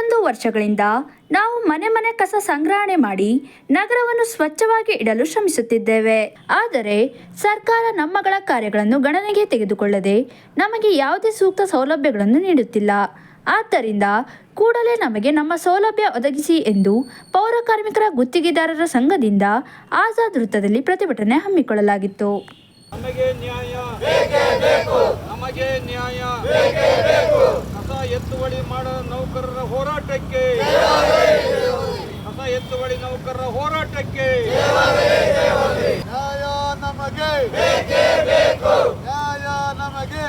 ಇಪ್ಪತ್ತೊಂದು ವರ್ಷಗಳಿಂದ ನಾವು ಮನೆ ಮನೆ ಕಸ ಸಂಗ್ರಹಣೆ ಮಾಡಿ ನಗರವನ್ನು ಸ್ವಚ್ಛವಾಗಿ ಇಡಲು ಶ್ರಮಿಸುತ್ತಿದ್ದೇವೆ. ಆದರೆ ಸರ್ಕಾರ ನಮ್ಮಗಳ ಕಾರ್ಯಗಳನ್ನು ಗಣನೆಗೆ ತೆಗೆದುಕೊಳ್ಳದೆ ನಮಗೆ ಯಾವುದೇ ಸೂಕ್ತ ಸೌಲಭ್ಯಗಳನ್ನು ನೀಡುತ್ತಿಲ್ಲ. ಆದ್ದರಿಂದ ಕೂಡಲೇ ನಮಗೆ ನಮ್ಮ ಸೌಲಭ್ಯ ಒದಗಿಸಿ ಎಂದು ಪೌರ ಕಾರ್ಮಿಕರ ಗುತ್ತಿಗೆದಾರರ ಸಂಘದಿಂದ ಆಜಾದ್ ವೃತ್ತದಲ್ಲಿ ಪ್ರತಿಭಟನೆ ಹಮ್ಮಿಕೊಳ್ಳಲಾಗಿತ್ತು. ನಮಗೆ ನ್ಯಾಯ ಎತ್ತುವಳಿ ಮಾಡೋ ನೌಕರರ ಹೋರಾಟಕ್ಕೆ. ಹೊಸ ಎತ್ತುವಳಿ ನೌಕರರ ಹೋರಾಟಕ್ಕೆ. ನ್ಯಾಯ ನಮಗೆ. ನ್ಯಾಯ ನಮಗೆ.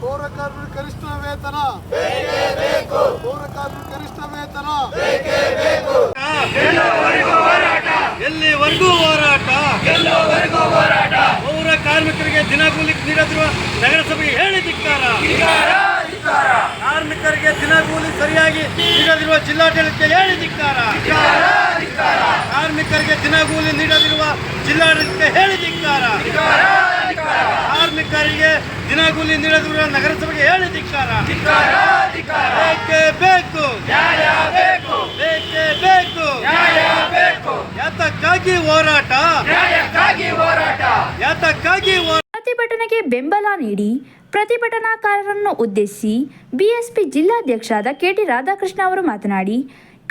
ಪೌರ ಕಾರ್ಮಿಕ ಕನಿಷ್ಠ ವೇತನ. ಪೌರ ಕಾರ್ಮಿಕ ಕನಿಷ್ಠ ವೇತನ. ಎಲ್ಲಿವರೆಗೂ ಹೋರಾಟ? ಪೌರ ದಿನಗೂಲಿ ನೀಡದಿರುವ ನಗರಸಭೆಗೆ ಹೇಳಿ ಧಿಕ್ಕಾರ. ಕಾರ್ಮಿಕರಿಗೆ ದಿನಗೂಲಿ ಸರಿಯಾಗಿ ನೀಡದಿರುವ ಜಿಲ್ಲಾಡಳಿತಕ್ಕೆ ಹೇಳಿ ಧಿಕ್ಕಾರ. ಕಾರ್ಮಿಕರಿಗೆ ದಿನಗೂಲಿ ನೀಡದಿರುವ ಜಿಲ್ಲಾಡಳಿತಕ್ಕೆ ಹೇಳಿ ಧಿಕ್ಕಾರ. ಕಾರ್ಮಿಕರಿಗೆ ದಿನಗೂಲಿ ನೀಡದಿರುವ ನಗರಸಭೆಗೆ ಹೇಳಿ ಧಿಕ್ಕಾರ. ಬೇಕೇ ಬೇಕು. ಬೇಕೇ. ಬೇಕು ಯಾತಕ್ಕಾಗಿ ಹೋರಾಟ. ಯಾತಕ್ಕಾಗಿ ಹೋರಾಟ? ಪ್ರತಿಭಟನೆಗೆ ಬೆಂಬಲ ನೀಡಿ ಪ್ರತಿಭಟನಾಕಾರರನ್ನು ಉದ್ದೇಶಿಸಿ ಬಿಎಸ್ಪಿ ಜಿಲ್ಲಾಧ್ಯಕ್ಷರಾದ ಕೆಟಿ ರಾಧಾಕೃಷ್ಣ ಅವರು ಮಾತನಾಡಿ,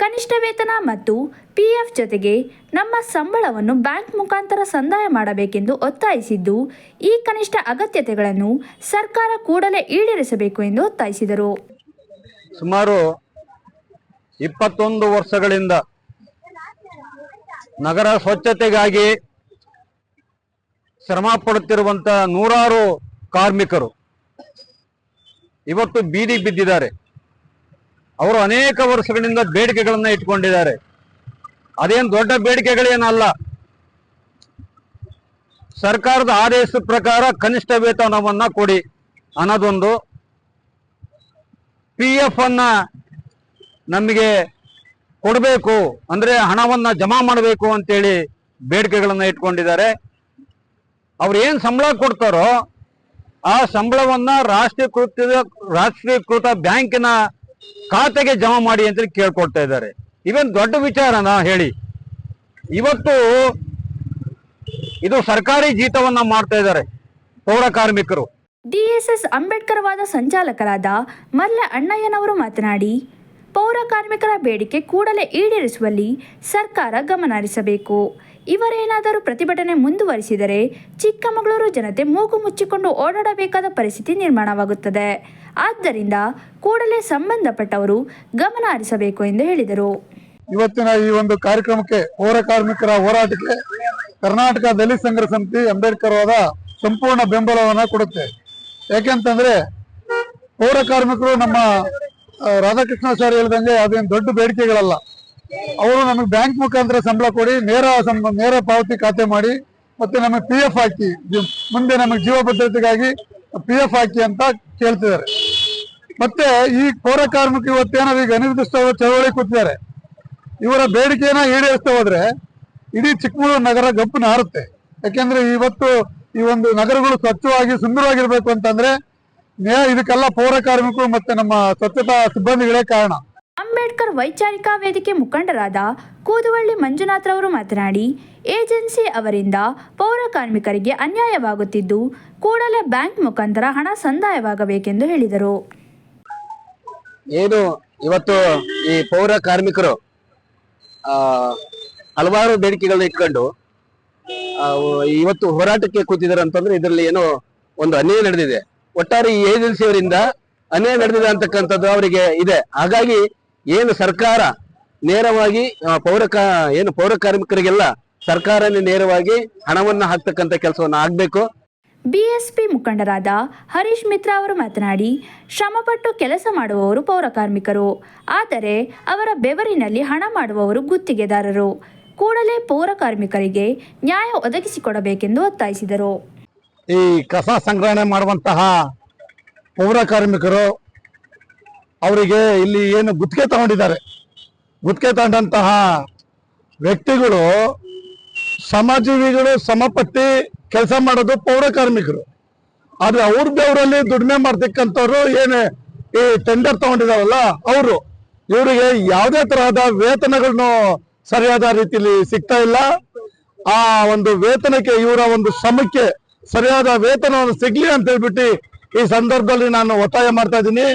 ಕನಿಷ್ಠ ವೇತನ ಮತ್ತು ಪಿಎಫ್ ಜೊತೆಗೆ ನಮ್ಮ ಸಂಬಳವನ್ನು ಬ್ಯಾಂಕ್ ಮುಖಾಂತರ ಸಂದಾಯ ಮಾಡಬೇಕೆಂದು ಒತ್ತಾಯಿಸಿದ್ದು, ಈ ಕನಿಷ್ಠ ಅಗತ್ಯತೆಗಳನ್ನು ಸರ್ಕಾರ ಕೂಡಲೇ ಈಡೇರಿಸಬೇಕು ಎಂದು ಒತ್ತಾಯಿಸಿದರು. ಸುಮಾರು ಇಪ್ಪತ್ತೊಂದು ವರ್ಷಗಳಿಂದ ನಗರ ಸ್ವಚ್ಛತೆಗಾಗಿ ಶ್ರಮ ಪಡುತ್ತಿರುವಂತ ನೂರಾರು ಕಾರ್ಮಿಕರು ಇವತ್ತು ಬೀದಿ ಬಿದ್ದಿದ್ದಾರೆ. ಅವರು ಅನೇಕ ವರ್ಷಗಳಿಂದ ಬೇಡಿಕೆಗಳನ್ನ ಇಟ್ಕೊಂಡಿದ್ದಾರೆ. ಅದೇನು ದೊಡ್ಡ ಬೇಡಿಕೆಗಳೇನಲ್ಲ. ಸರ್ಕಾರದ ಆದೇಶದ ಪ್ರಕಾರ ಕನಿಷ್ಠ ವೇತನವನ್ನ ಕೊಡಿ ಅನ್ನೋದೊಂದು ಪಿ ಎಫ್ ಅನ್ನ ನಮಗೆ ಕೊಡಬೇಕು. ಅಂದ್ರೆ ಹಣವನ್ನ ಜಮಾ ಮಾಡಬೇಕು ಅಂತೇಳಿ ಬೇಡಿಕೆಗಳನ್ನ ಇಟ್ಕೊಂಡಿದ್ದಾರೆ. ಅವ್ರು ಏನ್ ಸಂಬಳ ಕೊಡ್ತಾರೋ ಆ ಸಂಬಳವನ್ನ ರಾಷ್ಟ್ರೀಕೃತ ರಾಷ್ಟ್ರೀಕೃತ ಬ್ಯಾಂಕಿನ ಖಾತೆಗೆ ಜಮಾ ಮಾಡಿ ಅಂತ ಕೇಳ್ಕೊಳ್ತಾ ಇದ್ದಾರೆ. ಇವೇನ್ ದೊಡ್ಡ ವಿಚಾರನ ಹೇಳಿ. ಇವತ್ತು ಇದು ಸರ್ಕಾರಿ ಜೀತವನ್ನ ಮಾಡ್ತಾ ಇದ್ದಾರೆ ಪೌರ ಕಾರ್ಮಿಕರು. ಡಿಎಸ್ಎಸ್ ಅಂಬೇಡ್ಕರ್ ವಾದ ಸಂಚಾಲಕರಾದ ಮಲ್ಲ ಅಣ್ಣಯ್ಯನವರು ಮಾತನಾಡಿ, ಪೌರ ಕಾರ್ಮಿಕರ ಬೇಡಿಕೆ ಕೂಡಲೇ ಈಡೇರಿಸುವಲ್ಲಿ ಸರ್ಕಾರ ಗಮನ ಹರಿಸಬೇಕು. ಇವರೇನಾದರೂ ಪ್ರತಿಭಟನೆ ಮುಂದುವರಿಸಿದರೆ ಚಿಕ್ಕಮಗಳೂರು ಜನತೆ ಮೂಗು ಮುಚ್ಚಿಕೊಂಡು ಓಡಾಡಬೇಕಾದ ಪರಿಸ್ಥಿತಿ ನಿರ್ಮಾಣವಾಗುತ್ತದೆ. ಆದ್ದರಿಂದ ಕೂಡಲೇ ಸಂಬಂಧಪಟ್ಟವರು ಗಮನ ಹರಿಸಬೇಕು ಎಂದು ಹೇಳಿದರು. ಇವತ್ತಿನ ಈ ಒಂದು ಕಾರ್ಯಕ್ರಮಕ್ಕೆ ಪೌರ ಕಾರ್ಮಿಕರ ಹೋರಾಟಕ್ಕೆ ಕರ್ನಾಟಕ ದಲಿತ ಸಂಘರ್ಷ ಸಮಿತಿ ಅಂಬೇಡ್ಕರ್ ಅವರ ಸಂಪೂರ್ಣ ಬೆಂಬಲವನ್ನ ಕೊಡುತ್ತೆ. ಯಾಕೆಂತಂದ್ರೆ ಪೌರ ಕಾರ್ಮಿಕರು ನಮ್ಮ ರಾಧಾಕೃಷ್ಣಾಚಾರ್ಯ ಹೇಳ್ದಂಗೆ ಅದೇನು ದೊಡ್ಡ ಬೇಡಿಕೆಗಳಲ್ಲ. ಅವರು ನಮಗೆ ಬ್ಯಾಂಕ್ ಮುಖಾಂತರ ಸಂಬಳ ಕೊಡಿ, ನೇರ ನೇರ ಪಾವತಿ ಖಾತೆ ಮಾಡಿ, ಮತ್ತೆ ನಮಗೆ ಪಿ ಎಫ್ ಹಾಕಿ ಮುಂದೆ ನಮಗೆ ಜೀವ ಭದ್ರತೆಗಾಗಿ ಪಿ ಎಫ್ ಹಾಕಿ ಅಂತ ಕೇಳ್ತಿದ್ದಾರೆ. ಮತ್ತೆ ಈ ಪೌರ ಕಾರ್ಮಿಕ ಇವತ್ತೇನಾದ್ರು ಈಗ ಅನಿರ್ದಿಷ್ಟ ಚಳವಳಿ ಕೂತಿದ್ದಾರೆ. ಇವರ ಬೇಡಿಕೆಯನ್ನ ಈಡೇರಿಸ್ತಾ ಹೋದ್ರೆ ಇಡೀ ಚಿಕ್ಕಮಗಳೂರು ನಗರ ಗಪ್ಪು ನಾರುತ್ತೆ. ಯಾಕೆಂದ್ರೆ ಇವತ್ತು ಈ ಒಂದು ನಗರಗಳು ಸ್ವಚ್ಛವಾಗಿ ಸುಂದರವಾಗಿರ್ಬೇಕು ಅಂತಂದ್ರೆ ಇದಕ್ಕೆಲ್ಲ ಪೌರ ಕಾರ್ಮಿಕರು ಮತ್ತೆ ನಮ್ಮ ಸ್ವಚ್ಛತಾ ಸಿಬ್ಬಂದಿಗಳೇ ಕಾರಣ. ಅಂಬೇಡ್ಕರ್ ವೈಚಾರಿಕಾ ವೇದಿಕೆ ಮುಖಂಡರಾದ ಕೂದುವಳ್ಳಿ ಮಂಜುನಾಥ್ರವರು ಮಾತನಾಡಿ, ಏಜೆನ್ಸಿ ಅವರಿಂದ ಪೌರ ಕಾರ್ಮಿಕರಿಗೆ ಅನ್ಯಾಯವಾಗುತ್ತಿದ್ದು, ಕೂಡಲೇ ಬ್ಯಾಂಕ್ ಮುಖಾಂತರ ಹಣ ಸಂದಾಯವಾಗಬೇಕೆಂದು ಹೇಳಿದರು. ಏನು, ಇವತ್ತು ಈ ಪೌರ ಕಾರ್ಮಿಕರು ಹಲವಾರು ಬೇಡಿಕೆಗಳನ್ನ ಇಟ್ಕೊಂಡು ಇವತ್ತು ಹೋರಾಟಕ್ಕೆ ಕೂತಿದ್ದಾರೆ ಅಂತಂದ್ರೆ ಇದರಲ್ಲಿ ಏನೋ ಒಂದು ಅನ್ಯಾಯ ನಡೆದಿದೆ. ಒಟ್ಟಾರೆ ಈ ಏಜೆನ್ಸಿಯವರಿಂದ ಅನ್ಯಾಯ ನಡೆದಿದೆ ಅಂತಕ್ಕಂಥದ್ದು ಅವರಿಗೆ ಇದೆ. ಹಾಗಾಗಿ ಏನು ಸರ್ಕಾರ ನೇರವಾಗಿ ಪೌರ ಏನು ಪೌರ ಕಾರ್ಮಿಕರಿಗೆಲ್ಲ ಸರ್ಕಾರನೇ ನೇರವಾಗಿ ಹಣವನ್ನು ಹಾಕ್ತಕ್ಕಂಥ ಕೆಲಸವನ್ನ ಆಗ್ಬೇಕು. ಬಿಎಸ್ಪಿ ಮುಖಂಡರಾದ ಹರೀಶ್ ಮಿತ್ರ ಅವರು ಮಾತನಾಡಿ ಶ್ರಮಪಟ್ಟು ಕೆಲಸ ಮಾಡುವವರು ಪೌರ ಕಾರ್ಮಿಕರು. ಆದರೆ ಅವರ ಬೆವರಿನಲ್ಲಿ ಹಣ ಮಾಡುವವರು ಗುತ್ತಿಗೆದಾರರು. ಕೂಡಲೇ ಪೌರ ಕಾರ್ಮಿಕರಿಗೆ ನ್ಯಾಯ ಒದಗಿಸಿಕೊಡಬೇಕೆಂದು ಒತ್ತಾಯಿಸಿದರು. ಈ ಕಸ ಸಂಗ್ರಹಣೆ ಮಾಡುವಂತಹ ಪೌರ ಕಾರ್ಮಿಕರು ಅವರಿಗೆ ಇಲ್ಲಿ ಏನು ಗುತ್ತಿಗೆ ತಗೊಂಡಿದ್ದಾರೆ. ಗುತ್ತಿಗೆ ತಗೊಂಡಂತಹ ವ್ಯಕ್ತಿಗಳು ಸಮಾಜೀವಿಗಳು ಸಮಪಟ್ಟಿ ಕೆಲಸ ಮಾಡೋದು ಪೌರ ಕಾರ್ಮಿಕರು. ಆದ್ರೆ ಅವ್ರ ಬೆವರಲ್ಲಿ ದುಡಿಮೆ ಮಾಡ್ತಕ್ಕಂಥವ್ರು ಏನು ಈ ಟೆಂಡರ್ ತಗೊಂಡಿದಾರಲ್ಲ ಅವರು. ಇವರಿಗೆ ಯಾವುದೇ ತರಹದ ವೇತನಗಳನ್ನು ಸರಿಯಾದ ರೀತಿಯಲ್ಲಿ ಸಿಗ್ತಾ ಇಲ್ಲ. ಆ ಒಂದು ವೇತನಕ್ಕೆ ಇವರ ಒಂದು ಶ್ರಮಕ್ಕೆ ಸರಿಯಾದ ವೇತನವನ್ನು ಸಿಗ್ಲಿ ಅಂತ ಹೇಳ್ಬಿಟ್ಟು ಈ ಸಂದರ್ಭದಲ್ಲಿ ನಾನು ಒತ್ತಾಯ ಮಾಡ್ತಾ ಇದ್ದೀನಿ.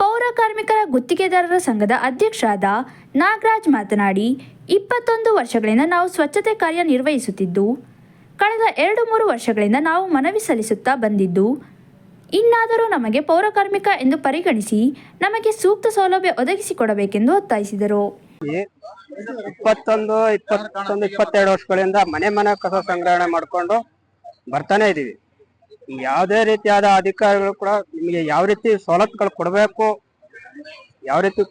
ಪೌರ ಕಾರ್ಮಿಕರ ಗುತ್ತಿಗೆದಾರರ ಸಂಘದ ಅಧ್ಯಕ್ಷರಾದ ನಾಗರಾಜ್ ಮಾತನಾಡಿ, ಇಪ್ಪತ್ತೊಂದು ವರ್ಷಗಳಿಂದ ನಾವು ಸ್ವಚ್ಛತೆ ಕಾರ್ಯ ನಿರ್ವಹಿಸುತ್ತಿದ್ದು, ಕಳೆದ ಎರಡು ಮೂರು ವರ್ಷಗಳಿಂದ ನಾವು ಮನವಿ ಸಲ್ಲಿಸುತ್ತಾ ಬಂದಿದ್ದು, ಇನ್ನಾದರೂ ನಮಗೆ ಪೌರಕಾರ್ಮಿಕ ಎಂದು ಪರಿಗಣಿಸಿ ನಮಗೆ ಸೂಕ್ತ ಸೌಲಭ್ಯ ಒದಗಿಸಿಕೊಡಬೇಕೆಂದು ಒತ್ತಾಯಿಸಿದರು. ಇಪ್ಪತ್ತೊಂದು ಇಪ್ಪತ್ತೊಂದು, ಇಪ್ಪತ್ತೆರಡು ವರ್ಷಗಳಿಂದ ಮನೆ ಮನೆ ಕಸ ಸಂಗ್ರಹಣೆ ಮಾಡ್ಕೊಂಡು ಬರ್ತಾನೆ ಇದೀವಿ ಯಾವುದೇ ರೀತಿಯಾದ ಅಧಿಕಾರಿಗಳು ಕೂಡ ನಿಮಗೆ ಯಾವ ರೀತಿ ಸವಲತ್ತುಗಳು ಕೊಡಬೇಕು, ಯಾವ ರೀತಿ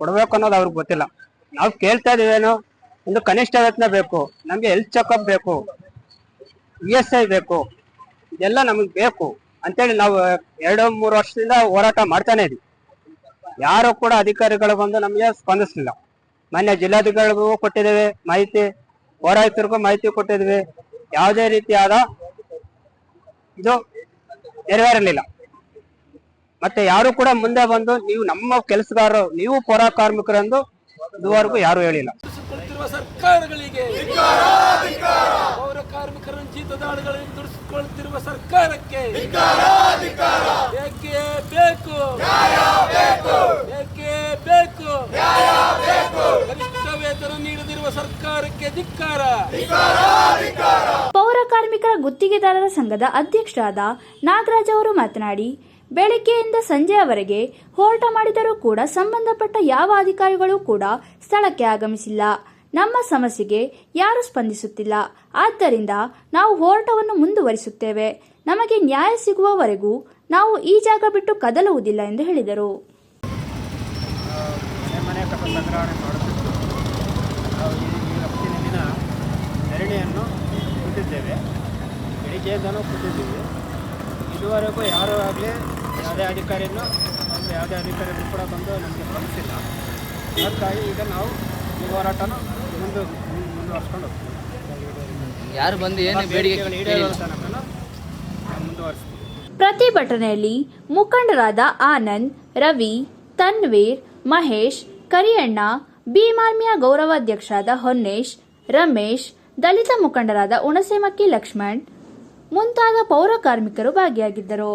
ಕೊಡಬೇಕು ಅನ್ನೋದು ಅವ್ರಿಗೆ ಗೊತ್ತಿಲ್ಲ. ನಾವು ಕೇಳ್ತಾ ಇದೀವೇನು ಒಂದು ಕನಿಷ್ಠ ವೇತನ ಬೇಕು, ನಮಗೆ ಹೆಲ್ತ್ ಚೆಕಪ್ ಬೇಕು ಇ ಎಸ್ ಐ ಬೇಕು, ಇದೆಲ್ಲ ನಮಗೆ ಬೇಕು ಅಂತೇಳಿ ನಾವು ಎರಡು, ಮೂರು ವರ್ಷದಿಂದ ಹೋರಾಟ ಮಾಡ್ತಾನೆ ಇದೀವಿ. ಯಾರು ಕೂಡ ಅಧಿಕಾರಿಗಳು ಬಂದು ನಮಗೆ ಸ್ಪಂದಿಸಲಿಲ್ಲ. ಮಾನ್ಯ ಜಿಲ್ಲಾಧಿಕಾರಿಗಳಿಗೂ ಕೊಟ್ಟಿದ್ದೇವೆ ಮಾಹಿತಿ, ಪೌರಾಯುಕ್ತರಿಗೂ ಮಾಹಿತಿ ಕೊಟ್ಟಿದ್ದೇವೆ. ಯಾವುದೇ ರೀತಿಯಾದ ಇದು ನೆರವೇರಲಿಲ್ಲ. ಮತ್ತೆ ಯಾರು ಕೂಡ ಮುಂದೆ ಬಂದು ನೀವು ನಮ್ಮ ಕೆಲಸಗಾರರು, ನೀವು ಪೌರ ಕಾರ್ಮಿಕರೆಂದು ಇದುವರೆಗೂ ಯಾರು ಹೇಳಿಲ್ಲ. ಸರ್ಕಾರಗಳಿಗೆ, ಪೌರ ಕಾರ್ಮಿಕರನ್ನು ಜೀತದಾಳುಗಳನ್ನು ದುಡಿಸಿಕೊಳ್ಳುತ್ತಿರುವ ಸರ್ಕಾರಕ್ಕೆ, ಬೇಕೇ ಬೇಕು ಬೇಕೇ ಬೇಕು ನೀಡದಿರುವ ಸರ್ಕಾರಕ್ಕೆ ಧಿಕ್ಕಾರ. ಪೌರ ಕಾರ್ಮಿಕರ ಗುತ್ತಿಗೆದಾರರ ಸಂಘದ ಅಧ್ಯಕ್ಷರಾದ ನಾಗರಾಜ್ ಅವರು ಮಾತನಾಡಿ, ಬೆಳಗ್ಗೆಯಿಂದ ಸಂಜೆಯವರೆಗೆ ಹೋರಾಟ ಮಾಡಿದರೂ ಕೂಡ ಸಂಬಂಧಪಟ್ಟ ಯಾವ ಅಧಿಕಾರಿಗಳು ಕೂಡ ಸ್ಥಳಕ್ಕೆ ಆಗಮಿಸಿಲ್ಲ. ನಮ್ಮ ಸಮಸ್ಯೆಗೆ ಯಾರು ಸ್ಪಂದಿಸುತ್ತಿಲ್ಲ. ಆದ್ದರಿಂದ ನಾವು ಹೋರಾಟವನ್ನು ಮುಂದುವರಿಸುತ್ತೇವೆ. ನಮಗೆ ನ್ಯಾಯ ಸಿಗುವವರೆಗೂ ನಾವು ಈ ಜಾಗ ಬಿಟ್ಟು ಕದಲುವುದಿಲ್ಲ ಎಂದು ಹೇಳಿದರು ಮನೆ ಮನೆ ಕಸ ಸಂಗ್ರಹಣೆ ಮಾಡುತ್ತಿದ್ದು ನಾವು ಈ ದಿನ ಧರಣಿಯನ್ನು ಕೂತಿದ್ದೇವೆ ಬೆಳಿಗ್ಗೆಯಿಂದನೂ ಕೂತಿದ್ದೀವಿ ಇದುವರೆಗೂ ಯಾರೂ ಆಗಲಿ ಯಾವುದೇ ಅಧಿಕಾರಿಯನ್ನು ಅಂದರೆ ಯಾವುದೇ ಅಧಿಕಾರಿಗಳು ಕೂಡ ಬಂದು ನಮಗೆ ಸ್ಪಂದಿಸಿಲ್ಲ ಅದಕ್ಕಾಗಿ ಈಗ ನಾವು ಈ ಹೋರಾಟನ ಮುಂದೆ ಮುಂದುವರ್ಸ್ಕೊಂಡು ಹೋಗ್ತೀವಿ. ಯಾರು ಬಂದು ಏನು ಬೇಡಿಕೆ ಮುಂದುವರಿಸ್ತೀವಿ. ಪ್ರತಿಭಟನೆಯಲ್ಲಿ ಮುಖಂಡರಾದ ಆನಂದ್ ರವಿ ತನ್ವೀರ್ ಮಹೇಶ್ ಕರಿಯಣ್ಣ ಭೀಮಾರ್ಮಿಯ ಗೌರವಾಧ್ಯಕ್ಷರಾದ ಹೊನ್ನೇಶ್ ರಮೇಶ್ ದಲಿತ ಮುಖಂಡರಾದ ಉಣಸೇಮಕ್ಕಿ ಲಕ್ಷ್ಮಣ್ ಮುಂತಾದ ಪೌರ ಕಾರ್ಮಿಕರು ಭಾಗಿಯಾಗಿದ್ದರು.